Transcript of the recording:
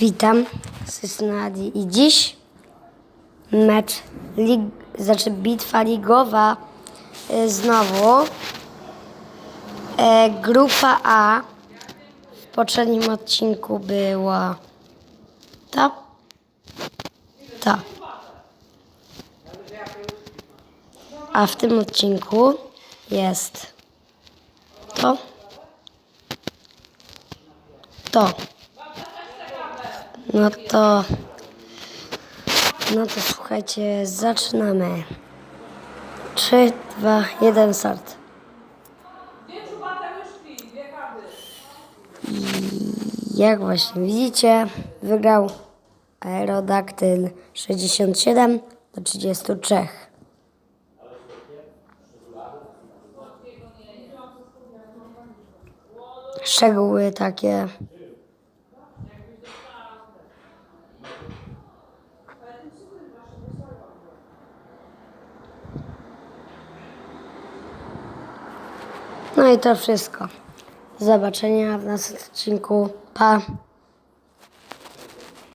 Witam, jestem Adi i dziś mecz, lig, znaczy bitwa ligowa y, znowu. E, grupa A w poprzednim odcinku była ta, ta. A w tym odcinku jest to, to. No to. No to słuchajcie, zaczynamy. 3, 2, 1, start. Jak właśnie widzicie, wygrał Aerodaktyl 67 do 33. Szczegóły takie. No i to wszystko. Do zobaczenia w następnym odcinku. Pa!